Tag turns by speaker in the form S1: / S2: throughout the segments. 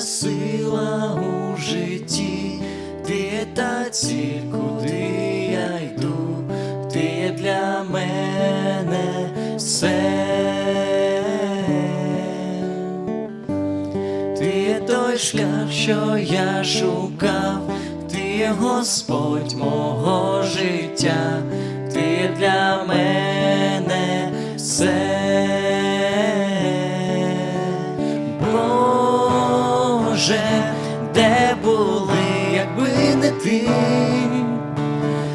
S1: сила у житті, ти є та ціль, куди я йду, ти є для мене все. Ти є той шлях, що я шукав, ти є Господь мого життя, ти є для мене Боже, де були, якби не ти,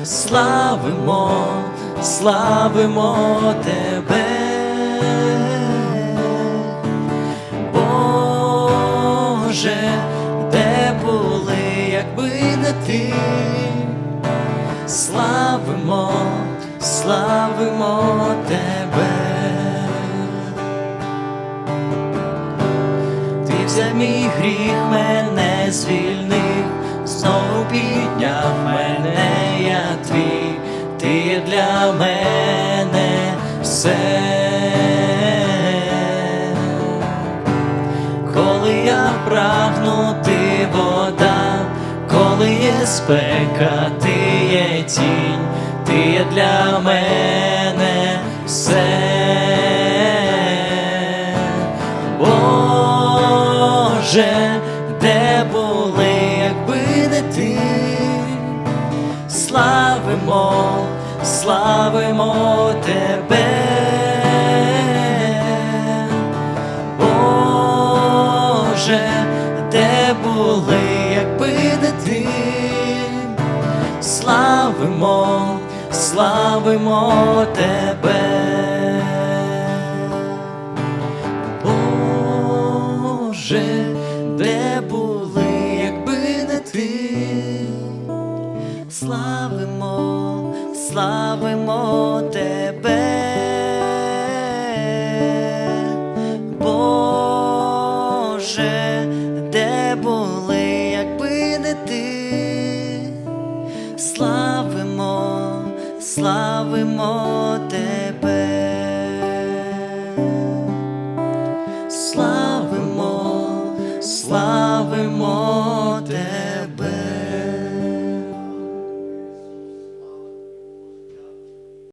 S1: славимо, славимо тебе. Боже, де були, якби не ти, славимо, славимо тебе. Мій гріх мене звільнив, знову підняв мене, я твій, ти для мене все. Коли я прагну, ти вода, коли є спека, ти є тінь, ти є для мене все. Боже, де були, якби не ти, славимо, славимо тебе. Боже, де були, якби не ти, славимо, славимо тебе. Славимо, славимо тебе. Боже, де були, якби не ти, славимо, славимо тебе. Славимо, славимо